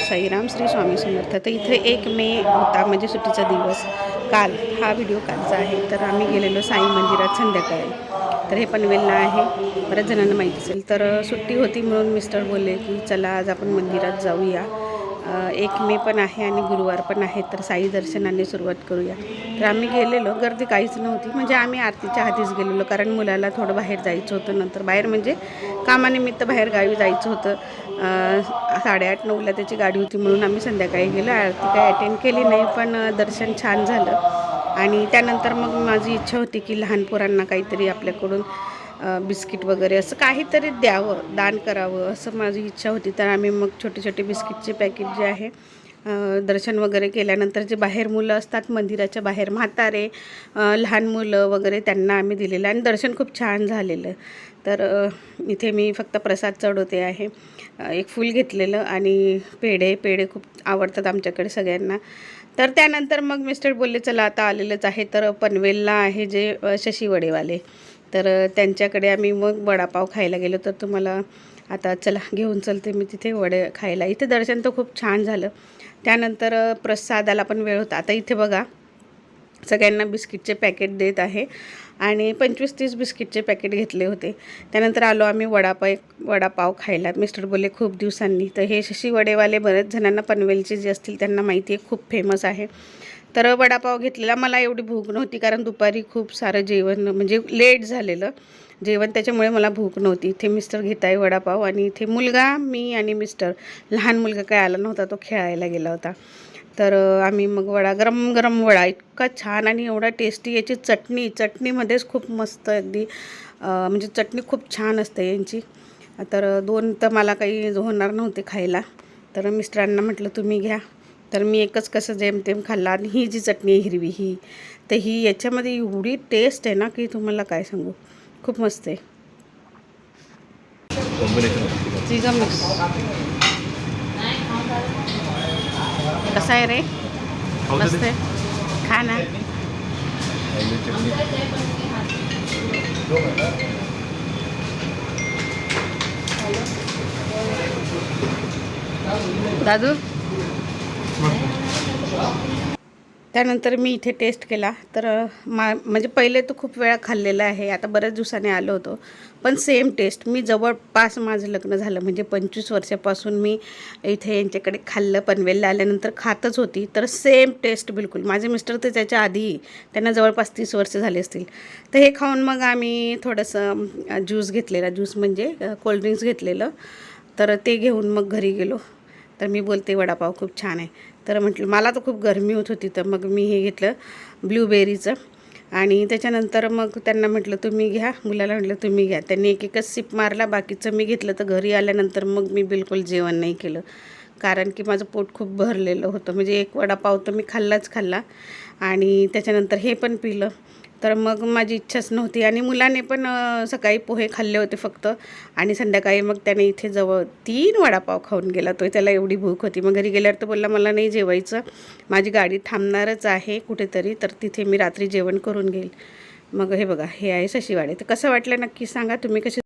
साईराम श्री स्वामी समर्थ. तर इथे एक मे होता म्हणजे सुट्टीचा दिवस. काल हा व्हिडिओ कालचा आहे. तर आम्ही गेलेलो साई मंदिरात संध्याकाळी. तर हे पनवेलला आहे. बऱ्याच जणांना माहीत असेल. तर सुट्टी होती म्हणून मिस्टर बोलले की चला आज आपण मंदिरात जाऊया. एक मे पण आहे आणि गुरुवार पण आहे तर साई दर्शनाने सुरुवात करूया. तर आम्ही गेलेलो गर्दी काहीच नव्हती. म्हणजे आम्ही आरतीच्या आधीच गेलेलो कारण मुलाला थोडं बाहेर जायचं होतं. नंतर बाहेर म्हणजे कामानिमित्त बाहेर गावी जायचं होतं. साडेआठ नऊला त्याची गाडी होती म्हणून आम्ही संध्याकाळी गेलो. आरती काही अटेंड केली नाही पण दर्शन छान झालं. आणि त्यानंतर मग माझी इच्छा होती की लहान पोरांना काहीतरी आपल्याकडून बिस्किट वगैरे असं काहीतरी द्यावं दान करावं असं माझी इच्छा होती. तर आम्ही मग छोटे छोटे बिस्किटचे पॅकेट जे आहे दर्शन वगैरे केल्यानंतर जे बाहेर मुलं असतात मंदिराच्या बाहेर म्हातारे लहान मुलं वगैरे त्यांना आम्ही दिलेलं आणि दर्शन खूप छान झालेलं. तर इथे मी फक्त प्रसाद चढवते आहे. एक फूल घेतलेलं आणि पेढे पेढे खूप आवडतात आमच्याकडे सगळ्यांना. तर त्यानंतर मग मिस्टर बोलले चला आता आलेलंच आहे. तर पनवेलला आहे जे शशी वडेवाले. तर त्यांच्याकडे आम्ही मग वडापाव खायला गेलो. तर तुम्हाला आता चला घेऊन चलते मी तिथे वडे खायला. इथे दर्शन तर खूप छान झालं. त्यानंतर प्रसादाला पण वेळ होता. आता इथे बघा सगळ्यांना बिस्किटचे पॅकेट देत आहे आणि पंचवीस तीस बिस्किटचे पॅकेट घेतले होते. त्यानंतर आलो आम्ही वडापाव वडापाव खायला. मिस्टर बोलले खूप दिवसांनी. तर हे शशी वडेवाले बरेच जणांना पनवेलचे जे असतील त्यांना माहिती आहे खूप फेमस आहे. तर वडापाव घेतलेला. मला एवढी भूक नव्हती कारण दुपारी खूप सारं जेवण म्हणजे लेट झालेलं जेवण. त्याच्यामुळे मला भूक नव्हती. इथे मिस्टर घेत आहे वडापाव आणि इथे मुलगा मी आणि मिस्टर. लहान मुलगा काय आला नव्हता तो खेळायला गेला होता. तर आम्ही मग वडा गरम गरम वडा. इतका छान आणि एवढा टेस्टी याची चटणी चटणीमध्येच खूप मस्त अगदी म्हणजे चटणी खूप छान असते यांची. तर दोन तर मला काही होणार नव्हते खायला. तर मिस्टरांना म्हटलं तुम्ही घ्या. तर मी एकच कसं जेमतेम खाल्ला आणि ही जी चटणी आहे हिरवी ही तर ही याच्यामध्ये एवढी टेस्ट आहे ना की तुम्हाला काय सांगू? खूप मस्त आहे. Combination mix. कसा आहे रे? मस्त आहे. खा ना. दादू? त्यानंतर मी इथे टेस्ट केला. तर मा म्हणजे पहिले तर खूप वेळा खाल्लेला आहे. आता बऱ्याच दिवसाने आलो होतो. पण सेम टेस्ट मी जवळपास माझं लग्न झालं. म्हणजे पंचवीस वर्षापासून मी इथे यांच्याकडे खाल्लं पनवेलला आल्यानंतर खातच होती. तर सेम टेस्ट बिलकुल. माझे मिस्टर तर त्याच्या आधी त्यांना जवळपास तीस वर्ष झाले असतील. तर हे खाऊन मग आम्ही थोडंसं ज्यूस घेतलेला. ज्यूस म्हणजे कोल्ड्रिंक्स घेतलेलं. तर ते घेऊन मग घरी गेलो. तर मी बोलते वडापाव खूप छान आहे. तर म्हटलं मला तर खूप गरमी होत होती तर मग मी हे घेतलं ब्लूबेरीचं. आणि त्याच्यानंतर मग त्यांना म्हटलं तुम्ही घ्या. मुलाला म्हटलं तुम्ही घ्या. त्यांनी एक एकच सिप मारला बाकीचं मी घेतलं. तर घरी आल्यानंतर मग मी बिलकुल जेवण नाही केलं. कारण की माझं पोट खूप भरलेलं होतं. म्हणजे एक वडापाव तर मी खाल्लाच खाल्ला. आणि त्याच्यानंतर हे पण पिलं. तर मग माझी इच्छाच नव्हती. आणि मुलाने पण सकाळी पोहे खाल्ले होते फक्त. आणि संध्याकाळी मग त्याने इथे जवळ तीन वडापाव खाऊन गेला. तो त्याला एवढी भूक होती. मग घरी गेल्यावर तर बोलला मला नाही जेवायचं. माझी गाडी थांबणारच आहे कुठेतरी तर तिथे मी रात्री जेवण करून घेईल. मग हे बघा हे आहे शशिवाडे तर कसं वाटलं नक्की सांगा? तुम्ही कसे